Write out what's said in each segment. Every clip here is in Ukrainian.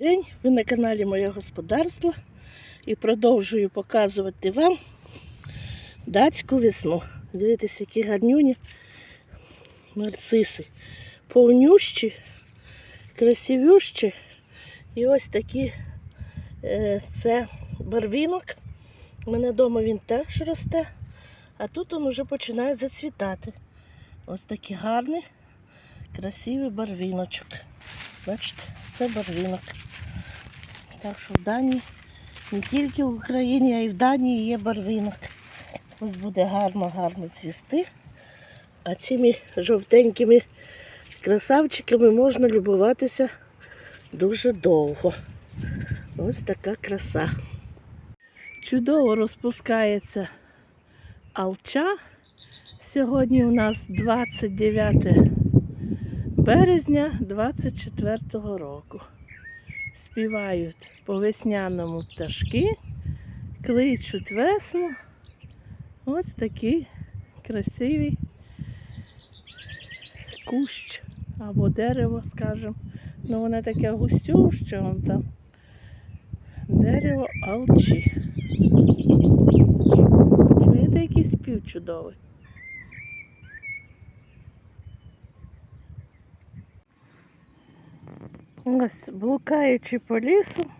день. Ви на каналі Моє Господарство і продовжую показувати вам датську весну. Дивіться, які гарнюні нарциси. Повнющі, красивющі. І ось такі е, це барвінок. У мене вдома він теж росте, а тут він вже починає зацвітати. Ось такий гарний, красивий барвіночок. Бачите, це барвінок. Так що в Данії, не тільки в Україні, а й в Данії є барвінок. Ось буде гарно-гарно цвісти. А цими жовтенькими красавчиками можна любуватися дуже довго. Ось така краса. Чудово розпускається алча. Сьогодні у нас 29 березня 24-го року. Співають по весняному пташки, кличуть весну. Ось такий красивий кущ або дерево, скажімо. Ну, воно таке густюще, вон там. Дерево алчі. Чуєте, який спів чудовий? Ось, блукаючи по лісу,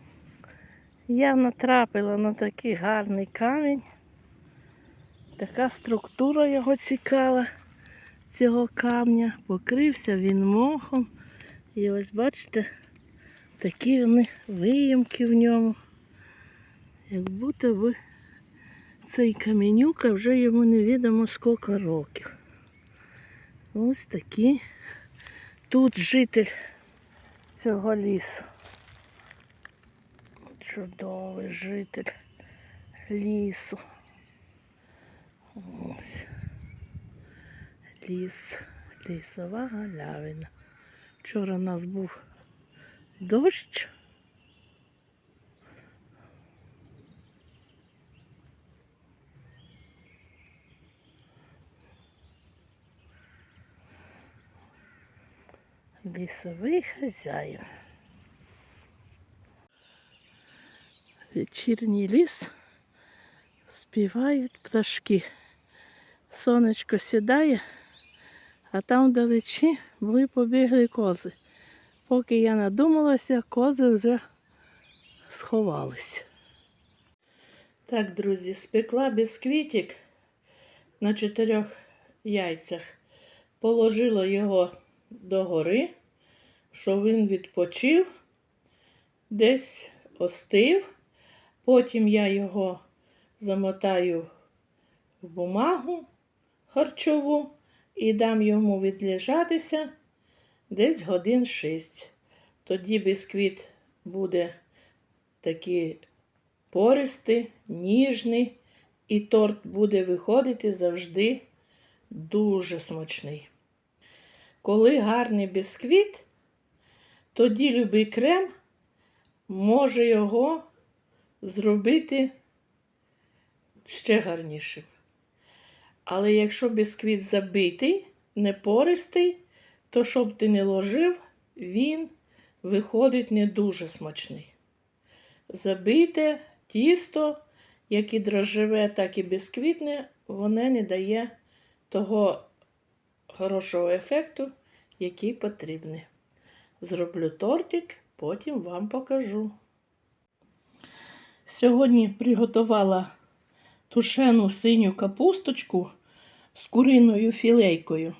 я натрапила на такий гарний камінь. Така структура його цікава, цього камня. Покрився він мохом. І ось бачите, такі вони виємки в ньому. Як будто би цей каменюка вже йому невідомо скільки років. Ось такі. Тут житель цього лісу. Чудовий житель лісу. Ось. Ліс, лісова галявина. Вчора у нас був дощ. Лісовий хазяїн. Вечірній ліс співають пташки. Сонечко сідає, а там вдалечі були побігли кози. Поки я надумалася, кози вже сховалися. Так, друзі, спекла бісквітик на чотирьох яйцях. Положила його догори, щоб він відпочив, десь остив. Потім я його замотаю в бумагу харчову і дам йому відлежатися десь годин 6. Тоді бісквіт буде такий пористий, ніжний, і торт буде виходити завжди дуже смачний. Коли гарний бісквіт, тоді любий крем може його зробити ще гарнішим. Але якщо бісквіт забитий, не пористий, то щоб ти не ложив, він виходить не дуже смачний. Забите тісто, як і дрожжеве, так і бісквітне, воно не дає того хорошого ефекту, який потрібний. Зроблю тортик, потім вам покажу. Сьогодні приготувала тушену синю капусточку з куриною філейкою.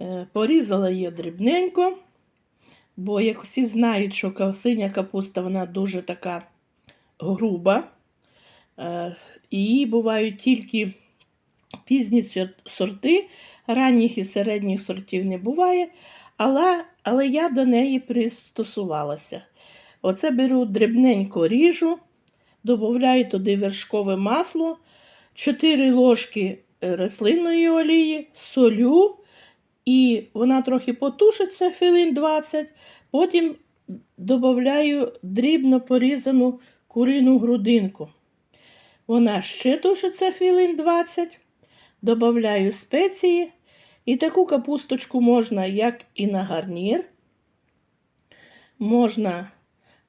Е, Порізала її дрібненько, бо як всі знають, що синя капуста вона дуже така груба. Е, І бувають тільки пізні сорти, ранніх і середніх сортів не буває, але, але я до неї пристосувалася. Оце беру дрібненько ріжу, додаю туди вершкове масло, 4 ложки е, рослинної олії, солю, і вона трохи потушиться хвилин 20, потім додаю дрібно порізану курину грудинку. Вона ще тушиться хвилин 20, додаю спеції, і таку капусточку можна як і на гарнір, можна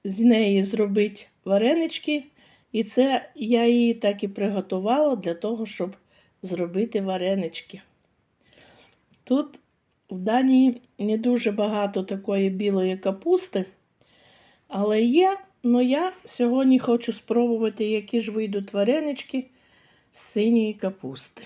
з неї зробити варенички. І це я її так і приготувала для того, щоб зробити варенички. Тут в Данії не дуже багато такої білої капусти, але є, але я сьогодні хочу спробувати, які ж вийдуть варенички з синьої капусти.